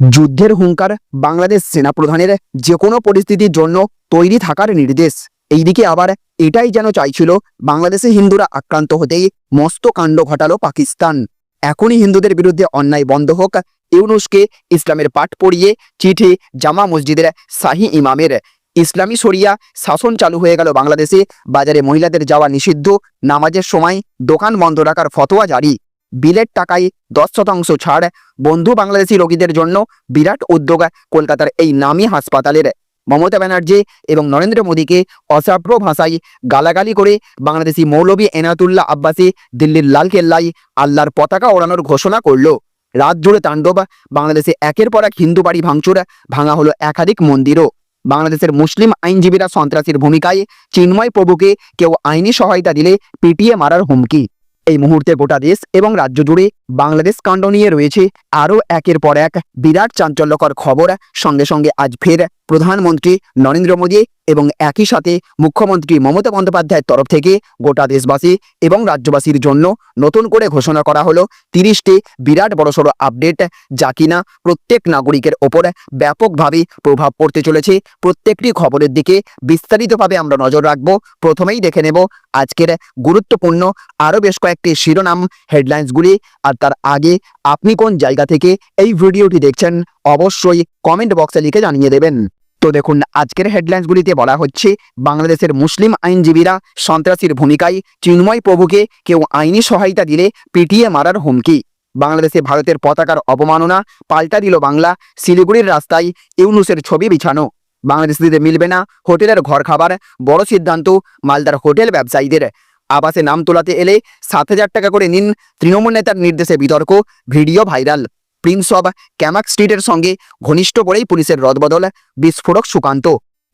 যুদ্ধের হুঙ্কার বাংলাদেশ সেনাপ্রধানের যে কোনো পরিস্থিতির জন্য তৈরি থাকার নির্দেশ। এইদিকে আবার এটাই যেন চাইছিল বাংলাদেশে হিন্দুরা আক্রান্ত হতেই মস্ত কাণ্ড ঘটালো পাকিস্তান। এখনই হিন্দুদের বিরুদ্ধে অন্যায় বন্ধ হোক, ইউনুসকে ইসলামের পাঠ পড়িয়ে চিঠি জামা মসজিদের শাহী ইমামের। ইসলামী শরিয়া শাসন চালু হয়ে গেল বাংলাদেশে। বাজারে মহিলাদের যাওয়া নিষিদ্ধ, নামাজের সময় দোকান বন্ধ রাখার ফতোয়া জারি। বিলের টাকায় দশ শতাংশ ছাড়। বন্ধু বাংলাদেশি রোগীদের জন্য বিরাট উদ্যোগ কলকাতার এই নামী হাসপাতালের। মমতা ব্যানার্জি এবং নরেন্দ্র মোদীকে অসাব্র ভাষায় গালাগালি করে বাংলাদেশি মৌলবী এনাতুল্লাহ আব্বাসি দিল্লির লালকেল্লায় আল্লাহর পতাকা ওড়ানোর ঘোষণা করল। রাত জুড়ে তাণ্ডব, বাংলাদেশে একের পর এক হিন্দু বাড়ি ভাঙচুর, ভাঙা হলো একাধিক মন্দিরও। বাংলাদেশের মুসলিম আইনজীবীরা সন্ত্রাসীর ভূমিকায় চিন্ময় প্রভুকে কেউ আইনি সহায়তা দিলে পিটিয়ে মারার হুমকি। এই মুহূর্তে গোটা দেশ এবং রাজ্য জুড়ে বাংলাদেশ কাণ্ড নিয়ে রয়েছে আরও একের পর এক বিরাট চাঞ্চল্যকর খবর। সঙ্গে সঙ্গে আজ ফের প্রধানমন্ত্রী নরেন্দ্র মোদী এবং একই সাথে মুখ্যমন্ত্রী মমতা বন্দ্যোপাধ্যায়ের তরফ থেকে গোটা দেশবাসী এবং রাজ্যবাসীর জন্য নতুন করে ঘোষণা করা হলো তিরিশটি বিরাট বড়সড় আপডেট যা কিনা প্রত্যেক নাগরিকের ওপর ব্যাপকভাবে প্রভাব পড়তে চলেছে। প্রত্যেকটি খবরের দিকে বিস্তারিতভাবে আমরা নজর রাখব। প্রথমেই দেখে নেব আজকের গুরুত্বপূর্ণ আরও বেশ কয়েকটি শিরোনাম হেডলাইন্সগুলি। আর তার আগে আপনি কোন জায়গা থেকে এই ভিডিওটি দেখছেন, অবশ্যই কমেন্ট বক্সে লিখে জানিয়ে দেবেন। তো দেখুন, আজকের হেডলাইন্সগুলিতে বলা হচ্ছে, বাংলাদেশের মুসলিম আইনজীবীরা সন্ত্রাসীর ভূমিকায় চিন্ময় প্রভুকে কেউ আইনি সহায়তা দিলে পিটিয়ে মারার হুমকি। বাংলাদেশে ভারতের পতাকার অবমাননা পাল্টা দিল বাংলা, শিলিগুড়ির রাস্তায় ইউনুসের ছবি বিছানো। বাংলাদেশিদের মিলবে না হোটেলের ঘর খাবার বড় সিদ্ধান্ত মালদার হোটেল ব্যবসায়ীদের। আবাসে নাম তোলাতে এলে সাত হাজার টাকা করে নিন তৃণমূল নেতার নির্দেশে বিতর্ক, video viral. Prince of Camac স্ট্রিটের সঙ্গে ঘনিষ্ঠ করেই পুলিশের রদবদল, বিস্ফোরক সুকান্ত।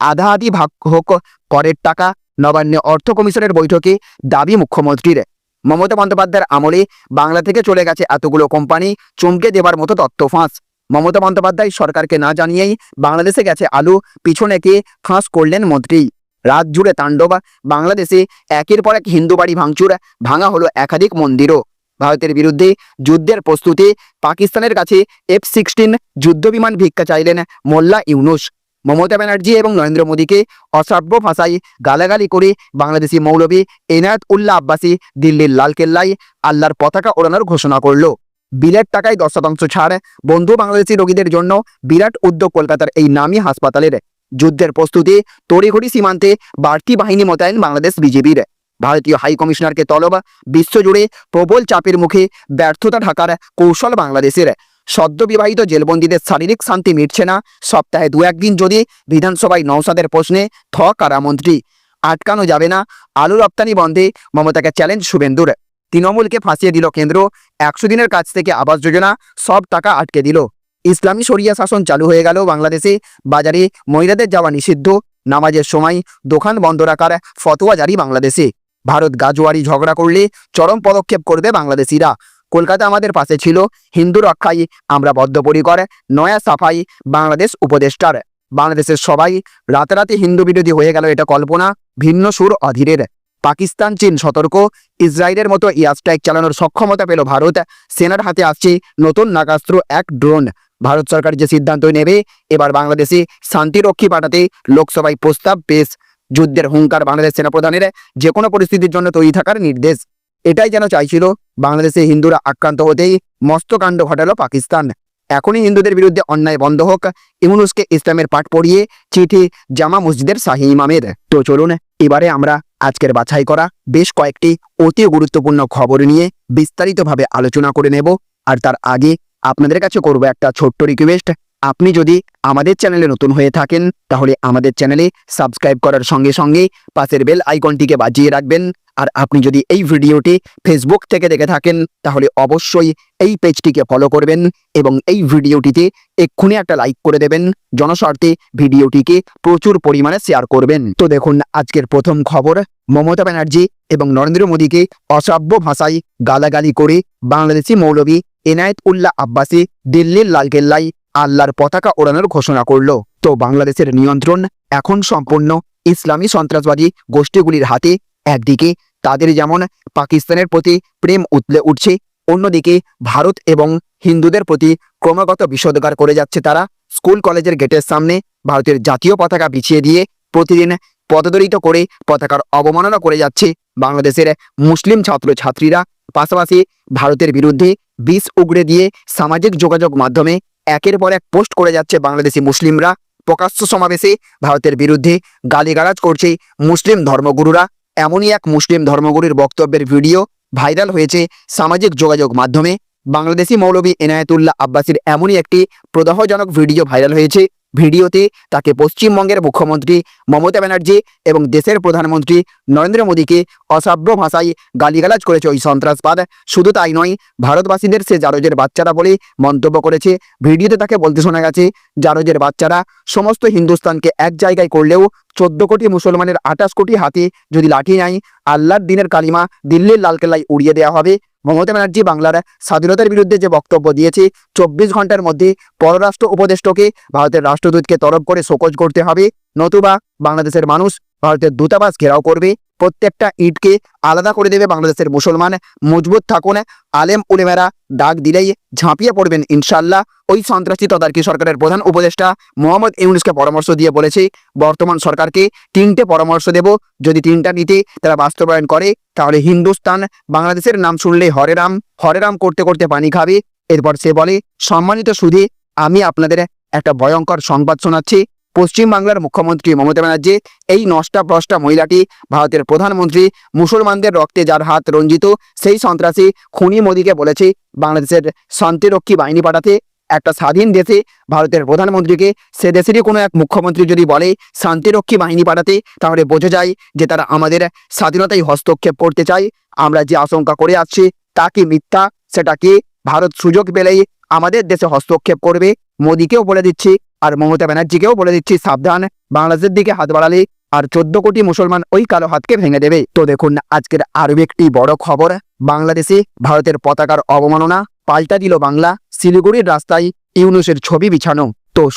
আধা আধি ভাগ হোক করের টাকা, নবান্নে অর্থ কমিশনের বৈঠকে দাবি মুখ্যমন্ত্রীর। মমতা বন্দ্যোপাধ্যায়ের আমলে বাংলা থেকে চলে গেছে এতগুলো কোম্পানি, চমকে দেবার মতো তথ্য ফাঁস। মমতা বন্দ্যোপাধ্যায় সরকারকে না জানিয়েই বাংলাদেশে গেছে আলু, পিছনে কে ফাঁস করলেন মন্ত্রী। রাত জুড়ে তাণ্ডব। বাংলাদেশে একের পর এক হিন্দু বাড়ি ভাঙচুর, ভাঙা হলো একাধিক মন্দিরও। ভারতের বিরুদ্ধে যুদ্ধের প্রস্তুতি। পাকিস্তানের কাছে এফ সিক্সটিন যুদ্ধবিমান ভিক্ষা চাইলেন মোল্লা ইউনুস। মমতা ব্যানার্জি এবং নরেন্দ্র মোদীকে অশ্রাব্য ভাষায় গালাগালি করে বাংলাদেশি মৌলবী এনায়েত উল্লাহ আব্বাসী দিল্লির লালকেল্লায় আল্লাহর পতাকা ওড়ানোর ঘোষণা করল। বিলের টাকায় দশ শতাংশ ছাড়। বন্ধু বাংলাদেশি রোগীদের জন্য বিরাট উদ্যোগ কলকাতার এই নামী হাসপাতালের যুদ্ধের প্রস্তুতি তড়িঘড়ি সীমান্তে বাড়তি বাহিনী মোতায়েন বাংলাদেশ বিজেপির। ভারতীয় হাই কমিশনারকে তলব বিশ্বজুড়ে প্রবল চাপের মুখে ব্যর্থতা ঢাকার কৌশল বাংলাদেশের। সদ্যবিবাহিত জেলবন্দীদের শারীরিক শান্তি মিটছে না, সপ্তাহে দু একদিন যদি বিধানসভায় নৌসাদের প্রশ্নে থ কারামন্ত্রী আটকানো যাবে না, আলু রপ্তানি বন্ধে মমতাকে চ্যালেঞ্জ শুভেন্দুর। তৃণমূলকে ফাঁসিয়ে দিল কেন্দ্র, একশো দিনের কাছ থেকে আবাস যোজনা, সব টাকা আটকে দিল। ইসলামী শরিয়া শাসন চালু হয়ে গেল বাংলাদেশে। বাজারে মহিলাদের যাওয়া নিষিদ্ধ। নামাজের সময় দোকান বন্ধ রাখার ফতোয়া জারি বাংলাদেশে। ভারত গাজোয়ারি ঝগড়া করলে চরম পদক্ষেপ করবে বাংলাদেশিরা। কলকাতা আমাদের পাশে ছিল। হিন্দু রক্ষায় আমরা বদ্ধপরিকর, নয়া সাফাই বাংলাদেশ উপদেষ্টার। বাংলাদেশের সবাই রাতারাতি হিন্দু বিরোধী হয়ে গেল এটা কল্পনা। ভিন্ন সুর অধীরের। পাকিস্তান, চীন সতর্ক। ইসরায়েলের মতো এয়ার স্ট্রাইক চালানোর সক্ষমতা পেল ভারত। সেনার হাতে আসছে নতুন নাগাস্ত্র এক ড্রোন। ভারত সরকার যে সিদ্ধান্ত নেবে, এবার বাংলাদেশে শান্তিরক্ষী পাঠাতে লোকসভায় প্রস্তাব পেশ যুদ্ধের হুঙ্কার বাংলাদেশ সেনাপ্রধানের যে কোনো পরিস্থিতির জন্য তৈরি থাকার নির্দেশ। এটাই যেন চাইছিল বাংলাদেশে হিন্দুরা আক্রান্ত হতেই মস্তকাণ্ড ঘটালো পাকিস্তান। এখনই হিন্দুদের বিরুদ্ধে অন্যায় বন্ধ হোক ইমুনুসকে ইসলামের পাঠ পড়িয়ে চিঠি জামা মসজিদের শাহী ইমামের। তো চলুন, এবারে আমরা আজকের বাছাই করা বেশ কয়েকটি অতি গুরুত্বপূর্ণ খবর নিয়ে বিস্তারিতভাবে আলোচনা করে নেব, আর তার আগে আপনাদের কাছে করব একটা ছোট্ট রিকোয়েস্ট আপনি যদি আমাদের চ্যানেলে নতুন হয়ে থাকেন, তাহলে আমাদের চ্যানেলে সাবস্ক্রাইব করার সঙ্গে সঙ্গে পাশের বেল আইকনটিকে বাজিয়ে রাখবেন। আর আপনি যদি এই ভিডিওটি ফেসবুক থেকে দেখে থাকেন, তাহলে অবশ্যই এই পেজটিকে ফলো করবেন এবং এই ভিডিওটিতে এক্ষুনি একটা লাইক করে দেবেন। জনস্বার্থে ভিডিওটিকে প্রচুর পরিমাণে শেয়ার করবেন। তো দেখুন, আজকের প্রথম খবর, মমতা ব্যানার্জি এবং নরেন্দ্র মোদীকে অশ্রাব্য ভাষায় গালাগালি করে বাংলাদেশি মৌলবী এনায়েত উল্লাহ আব্বাসী দিল্লির লালকেল্লায় আল্লাহর পতাকা ওড়ানোর ঘোষণা করল। তো বাংলাদেশের নিয়ন্ত্রণ এখন সম্পূর্ণ ইসলামী সন্ত্রাসবাদী গোষ্ঠীগুলির হাতে। একদিকে তাদের যেমন পাকিস্তানের প্রতি প্রেম উতলে উঠছে, অন্যদিকে ভারত এবং হিন্দুদের প্রতি ক্রমাগত বিষোদ্গার করে যাচ্ছে তারা। স্কুল কলেজের গেটের সামনে ভারতের জাতীয় পতাকা বিছিয়ে দিয়ে প্রতিদিন পদদলিত করে পতাকার অবমাননা করে যাচ্ছে বাংলাদেশের মুসলিম ছাত্র ছাত্রীরা পাশাপাশি ভারতের বিরুদ্ধে বিষ উগড়ে দিয়ে সামাজিক যোগাযোগ মাধ্যমে একের পর এক পোস্ট করে যাচ্ছে বাংলাদেশি মুসলিমরা। প্রকাশ্য সমাবেশে ভারতের বিরুদ্ধে গালিগালাজ করছে মুসলিম ধর্মগুরুরা। এমনই এক মুসলিম ধর্মগুরুর বক্তব্যের ভিডিও ভাইরাল হয়েছে সামাজিক যোগাযোগ মাধ্যমে। বাংলাদেশি মৌলভী এনায়েতুল্লাহ আব্বাসীর এমনই একটি প্রদাহজনক ভিডিও ভাইরাল হয়েছে। ভিডিওতে তাকে পশ্চিমবঙ্গের মুখ্যমন্ত্রী মমতা ব্যানার্জি এবং দেশের প্রধানমন্ত্রী নরেন্দ্র মোদীকে অসাব্য ভাষায় গালিগালাজ করেছে ওই সন্ত্রাসবাদ। শুধু তাই নয়, ভারতবাসীদের সে জারজের বাচ্চারা বলে মন্তব্য করেছে। ভিডিওতে তাকে বলতে শোনা গেছে, জারজের বাচ্চারা সমস্ত হিন্দুস্তানকে এক জায়গায় করলেও চোদ্দ কোটি মুসলমানের আঠাশ কোটি হাতে যদি লাঠি নাই আল্লাহর দিনের কালিমা দিল্লির লালকেল্লায় উড়িয়ে দেওয়া হবে। মমতা ব্যানার্জি বাংলার স্বাধীনতার বিরুদ্ধে যে বক্তব্য দিয়েছে, চব্বিশ ঘণ্টার মধ্যে পররাষ্ট্র উপদেষ্টকে ভারতের রাষ্ট্রদূতকে তরফ করে শোকজ করতে হবে। নতুবা বাংলাদেশের মানুষ ভারতের দূতাবাস ঘেরাও করবে। প্রত্যেকটা ইটকে আলাদা করে দেবে বাংলাদেশের মুসলমান। মজবুত থাকুন। আলেম উলেমেরা ডাক দিলেই ঝাঁপিয়ে পড়বেন ইনশাল্লাহ ওই সন্ত্রাসী তদারকি সরকারের প্রধান উপদেষ্টা মোহাম্মদ ইউনুসকে পরামর্শ দিয়ে বলেছে, বর্তমান সরকারকে তিনটে পরামর্শ দেব। যদি তিনটা নীতি তারা বাস্তবায়ন করে, তাহলে হিন্দুস্তান বাংলাদেশের নাম শুনলে হরে রাম হরে রাম করতে করতে পানি খাবে। এরপর সে বলে, সম্মানিত সুধী, আমি আপনাদের একটা ভয়ঙ্কর সংবাদ শোনাচ্ছি। পশ্চিমবাংলার মুখ্যমন্ত্রী মমতা ব্যানার্জি, এই নষ্টা প্রষ্টা মহিলাটি ভারতের প্রধানমন্ত্রী, মুসলমানদের রক্তে যার হাত রঞ্জিত, সেই সন্ত্রাসী খুনি মোদীকে বলেছে, বাংলাদেশের শান্তিরক্ষী বাহিনী পাঠাতে। একটা স্বাধীন দেশে ভারতের প্রধানমন্ত্রীকে, সে দেশেরই কোনো এক মুখ্যমন্ত্রী যদি বলে, শান্তিরক্ষী বাহিনী পাঠাতে, তাহলে বোঝা যায় যে তারা আমাদের স্বাধীনতায় হস্তক্ষেপ করতে চায়। আমরা যে আশঙ্কা করে আসছি তা কি মিথ্যা? সেটা কি ভারত সুযোগ পেলেই আমাদের দেশে হস্তক্ষেপ করবে। মোদীকেও বলে দিচ্ছি, আর মমতা ব্যানার্জিকেও বলে দিচ্ছি, সাবধান। বাংলাদেশের দিকে হাত বাড়ালে আর চোদ্দ কোটি মুসলমান ওই কালো হাতকে ভেঙে দেবে। তো দেখুন, আজকের আরও একটি বড় খবর। বাংলাদেশে ভারতের পতাকার অবমাননা, পাল্টা দিল বাংলা। শিলিগুড়ির রাস্তায় ইউনুসের ছবি বিছানো।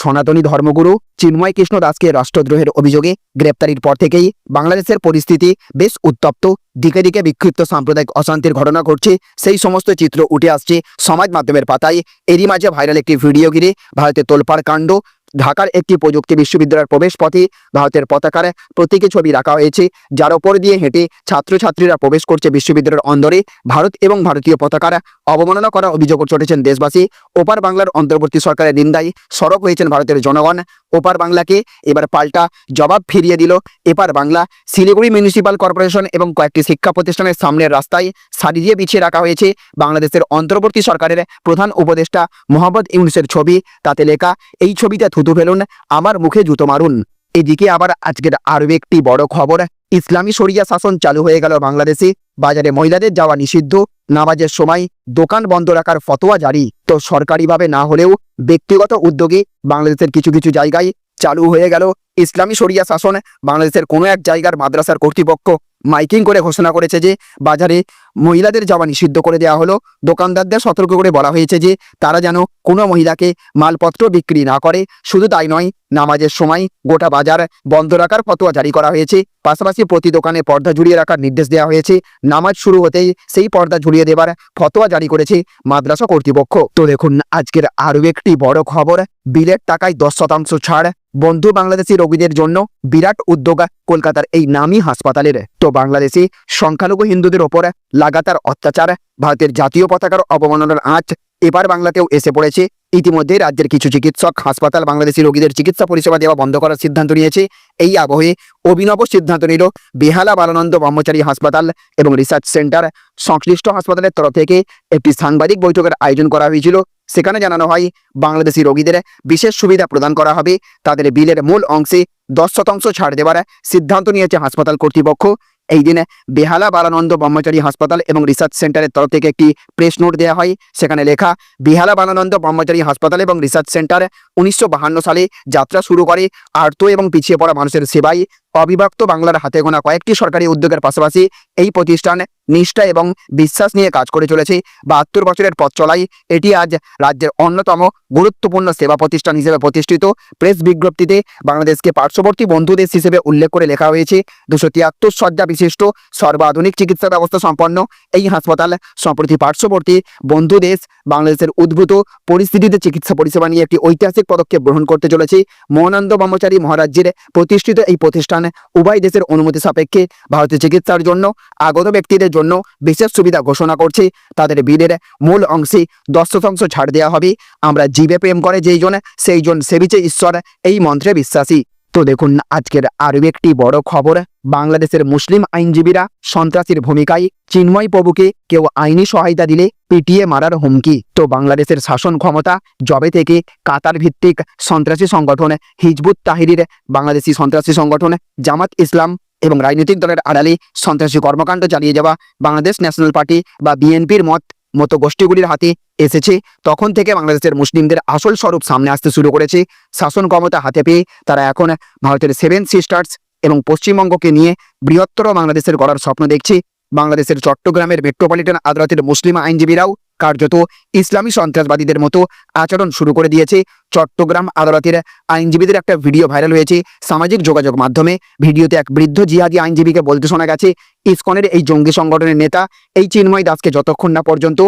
সনাতনী ধর্মগুরু চিন্ময় কৃষ্ণ দাসকে রাষ্ট্রদ্রোহের অভিযোগে গ্রেপ্তারির পর থেকেই বাংলাদেশের পরিস্থিতি বেশ উত্তপ্ত। দিকে দিকে বিক্ষিপ্ত সাম্প্রদায়িক অশান্তির ঘটনা ঘটছে, সেই সমস্ত চিত্র উঠে আসছে সমাজ মাধ্যমের পাতায়। এরই মাঝে ভাইরাল একটি ভিডিও ঘিরে ভারতের তোলপাড় কাণ্ড ঢাকার একটি প্রযুক্তি বিশ্ববিদ্যালয়ের প্রবেশ পথে ভারতের পতাকার প্রতীকী ছবি রাখা হয়েছে। যার ওপর দিয়ে হেঁটে ছাত্রছাত্রীরা প্রবেশ করছে বিশ্ববিদ্যালয়ের অন্দরে। ভারত এবং ভারতীয় পতাকার অবমাননা করার অভিযোগ চটেছেন দেশবাসী। ওপার বাংলার অন্তর্বর্তী সরকারের নিন্দায় সরব হয়েছেন ভারতের জনগণ। ওপার বাংলাকে এবার পাল্টা জবাব ফিরিয়ে দিল এপার বাংলা। শিলিগুড়ি মিউনিসিপাল কর্পোরেশন এবং কয়েকটি শিক্ষা প্রতিষ্ঠানের সামনের রাস্তায় সারি দিয়ে বিছিয়ে রাখা হয়েছে বাংলাদেশের অন্তর্বর্তী সরকারের প্রধান উপদেষ্টা মোহাম্মদ ইউনুসের ছবি। তাতে লেখা, এই ছবিতে থুতু ফেলুন, আমার মুখে জুতো মারুন। এদিকে আবার আজকের আরও একটি বড় খবর, ইসলামী শরিয়া শাসন চালু হয়ে গেল বাংলাদেশে। বাজারে মহিলাদের যাওয়া নিষিদ্ধ, নামাজের সময় দোকান বন্ধ রাখার ফতোয়া জারি। তো সরকারিভাবে না হলেও ব্যক্তিগত উদ্যোগে বাংলাদেশের কিছু কিছু জায়গায় চালু হয়ে গেল ইসলামী শরিয়া শাসন। বাংলাদেশের কোনো এক জায়গার মাদ্রাসার কর্তৃপক্ষ মাইকিং করে ঘোষণা করেছে যে বাজারে মহিলাদের যাওয়া নিষিদ্ধ করে দেওয়া হলো। দোকানদারদের সতর্ক করে বলা হয়েছে যে তারা যেন কোনো মহিলাকে মালপত্র বিক্রি না করে। শুধু তাই নয়, নামাজের সময় গোটা বাজার বন্ধ রাখার ফতোয়া জারি করা হয়েছে। পাশাপাশি প্রতি দোকানে পর্দা ঝুলিয়ে রাখার নির্দেশ দেওয়া হয়েছে। নামাজ শুরু হতেই সেই পর্দা ঝুলিয়ে দেবার ফতোয়া জারি করেছে মাদ্রাসা কর্তৃপক্ষ। তো দেখুন, আজকের আরও একটি বড় খবর। বিলের টাকায় দশ শতাংশ ছাড় বন্ধু বাংলাদেশি রোগীদের জন্য বিরাট উদ্যোগ কলকাতার এই নামী হাসপাতালের। তো বাংলাদেশি সংখ্যালঘু হিন্দুদের ওপর লাগাতার অত্যাচার, ভারতের জাতীয় পতাকার অবমাননার আঁচ এবার বাংলাতেও এসে পড়েছে। ইতিমধ্যে রাজ্যের কিছু চিকিৎসক হাসপাতাল বাংলাদেশি রোগীদের চিকিৎসা পরিষেবা দেওয়া বন্ধ করার সিদ্ধান্ত নিয়েছে। এই আবহে অভিনব সিদ্ধান্ত নিল বেহালা বালানন্দ ব্রহ্মচারী হাসপাতাল এবং রিসার্চ সেন্টার। সংশ্লিষ্ট হাসপাতালের তরফ থেকে একটি সাংবাদিক বৈঠকের আয়োজন করা হয়েছিল। সেখানে জানানো হয়, বাংলাদেশি রোগীদের বিশেষ সুবিধা প্রদান করা হবে। তাদের বিলের মূল অংশে দশ শতাংশ ছাড় দেওয়ার সিদ্ধান্ত নিয়েছে হাসপাতাল কর্তৃপক্ষ। এই দিনে বেহালা বালানন্দ ব্রহ্মচারী হাসপাতাল এবং রিসার্চ সেন্টারের তরফ থেকে একটি প্রেস নোট দেওয়া হয়। সেখানে লেখা, বেহালা বালানন্দ ব্রহ্মচারী হাসপাতাল এবং রিসার্চ সেন্টার উনিশশো সালে যাত্রা শুরু করে। আর্ত এবং পিছিয়ে পড়া মানুষের সেবায় অবিভক্ত বাংলার হাতে গোনা কয়েকটি সরকারি উদ্যোগের পাশাপাশি এই প্রতিষ্ঠান নিষ্ঠা এবং বিশ্বাস নিয়ে কাজ করে চলেছে। বাহাত্তর বছরের পথ চলাই এটি আজ রাজ্যের অন্যতম গুরুত্বপূর্ণ সেবা প্রতিষ্ঠান হিসেবে প্রতিষ্ঠিত। প্রেস বিজ্ঞপ্তিতে বাংলাদেশকে পার্শ্ববর্তী বন্ধু দেশ হিসেবে উল্লেখ করে লেখা হয়েছে, দুশো তিয়াত্তর শয্যা বিশিষ্ট, সর্বাধুনিক চিকিৎসা ব্যবস্থা সম্পন্ন। এই হাসপাতাল সম্প্রতি পার্শ্ববর্তী বন্ধু দেশ বাংলাদেশের উদ্ভূত পরিস্থিতিতে চিকিৎসা পরিষেবা নিয়ে একটি ঐতিহাসিক পদক্ষেপ গ্রহণ করতে চলেছে। মহানন্দ ব্রহ্মচারী মহারাজ্যের প্রতিষ্ঠিত এই প্রতিষ্ঠান উভয় দেশের অনুমতি সাপেক্ষে ভারতীয় চিকিৎসার জন্য আগত ব্যক্তিদের জন্য বিশেষ সুবিধা ঘোষণা করছে। তাদের বিলের মূল অংশে দশ শতাংশ ছাড় দেওয়া হবে। আমরা জীবে প্রেম করে যেই জন, সেই জন সেবিচে ঈশ্বর, এই মন্ত্রে বিশ্বাসী। তো দেখুন, আজকের আরও একটি বড় খবর। বাংলাদেশের মুসলিম আইনজীবীরা সন্ত্রাসীর ভূমিকায় চিন্ময় প্রভুকে কেউ আইনি সহায়তা দিলে পিটিয়ে মারার হুমকি। তো বাংলাদেশের শাসন ক্ষমতা জবে থেকে কাতার ভিত্তিক সন্ত্রাসী সংগঠন হিজবুত তাহিরির বাংলাদেশি সন্ত্রাসী সংগঠন জামাত ইসলাম এবং রাজনৈতিক দলের আড়ালে সন্ত্রাসী কর্মকাণ্ড চালিয়ে যাওয়া বাংলাদেশ ন্যাশনাল পার্টি বা বিএনপির মত মতো গোষ্ঠীগুলির হাতে এসেছে। তখন থেকে বাংলাদেশের মুসলিমদের আসল স্বরূপ সামনে আসতে শুরু করেছে। শাসন ক্ষমতা হাতে পেয়ে তারা এখন ভারতের সেভেন সিস্টার্স এবং পশ্চিমবঙ্গকে নিয়ে বৃহত্তর বাংলাদেশের গড়ার স্বপ্ন দেখছে। বাংলাদেশের চট্টগ্রামের মেট্রোপলিটন আদালতের মুসলিম আইনজীবীরাও কার্যত ইসলামী সন্ত্রাসবাদীদের মতো আচরণ শুরু করে দিয়েছে। চট্টগ্রাম আদালতের আইনজীবীদের একটা ভিডিও ভাইরাল হয়েছে সামাজিক যোগাযোগ মাধ্যমে। ভিডিওতে এক বৃদ্ধ জিহাদি আইনজীবীকে বলতে শোনা গেছে, ইসকনের এই জঙ্গি সংগঠনের নেতা এই চিন্ময় দাসকে যতক্ষণ না পর্যন্ত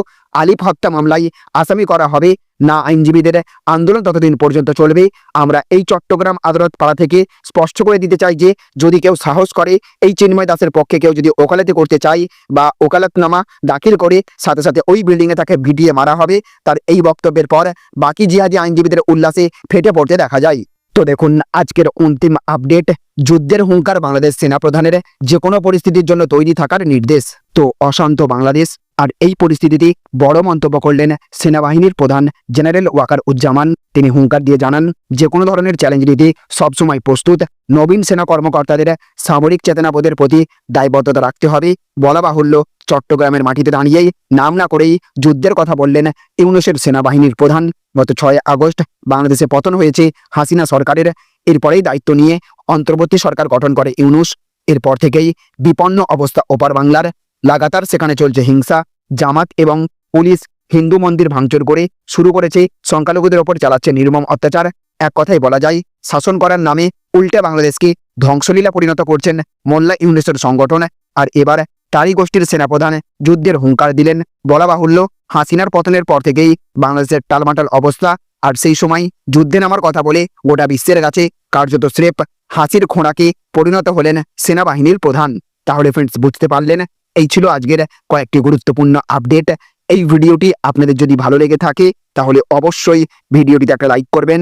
আলিফ হত্যা মামলায় আসামি করা হবে, না আইনজীবীদের আন্দোলন ততদিন পর্যন্ত চলবে। আমরা এই চট্টগ্রাম আদালত পাড়া থেকে স্পষ্ট করে দিতে চাই যে, যদি কেউ সাহস করে এই চিন্ময় দাসের পক্ষে কেউ যদি ওকালতি করতে চায় বা ওকালতনামা দাখিল করে, সাথে সাথে ওই বিল্ডিংয়ে তাকে ভিডিয়ে মারা হবে, তার এই বক্তব্যের পর বাকি জিহাদি আইনজীবীদের উল্লাসে ফেটে পড়তে দেখা যায়। তো দেখুন, আজকের অন্তিম আপডেট, যুদ্ধের হুঙ্কার বাংলাদেশ সেনাপ্রধানের যে কোনো পরিস্থিতির জন্য তৈরি থাকার নির্দেশ। তো অশান্ত বাংলাদেশ আর এই পরিস্থিতিতে বড় মন্তব্য করলেন সেনাবাহিনীর প্রধান জেনারেল ওয়াকার উজ্জামান। তিনি হুঙ্কার দিয়ে জানান যে কোনো ধরনের চ্যালেঞ্জ নিতে সবসময় প্রস্তুত, নবীন সেনা কর্মকর্তাদের সামরিক চেতনাবোধের প্রতি দায়বদ্ধতা রাখতে হবে, বলা বাহুল্য চট্টগ্রামের মাটিতে দাঁড়িয়েই নাম না করেই যুদ্ধের কথা বললেন ইউনুসের সেনাবাহিনীর প্রধান। গত ছয় আগস্ট বাংলাদেশে পতন হয়েছে হাসিনা সরকারের। এরপরেই দায়িত্ব নিয়ে অন্তর্বর্তী সরকার গঠন করে ইউনুস। এরপর থেকেই বিপন্ন অবস্থা ওপার বাংলার। লাগাতার সেখানে চলছে হিংসা, জামাত এবং পুলিশ হিন্দু মন্দির ভাঙচুর করে শুরু করেছে, সংখ্যালঘুদের ওপর চালাচ্ছে নির্মম অত্যাচার। এক কথাই বলা যায়, শাসন করার নামে উল্টে বাংলাদেশকে ধ্বংসলীলা পরিণত করছেন মোল্লা ইউনিসের সংগঠন। আর এবার তারই গোষ্ঠীর সেনাপ্রধান যুদ্ধের হুঙ্কার দিলেন। বলা বাহুল্য, হাসিনার পতনের পর থেকেই বাংলাদেশের টালমাটাল অবস্থা। আর সেই সময় যুদ্ধে নামার কথা বলে গোটা বিশ্বের কাছে কার্যত স্রেপ হাসির খোঁড়াকে পরিণত হলেন সেনাবাহিনীর প্রধান। তাহলে ফ্রেন্ডস বুঝতে পারলেন? এই ছিল আজকের কয়েকটি গুরুত্বপূর্ণ আপডেট এই ভিডিওটি আপনাদের যদি ভালো লেগে থাকে, তাহলে অবশ্যই ভিডিওটিতে একটা লাইক করবেন।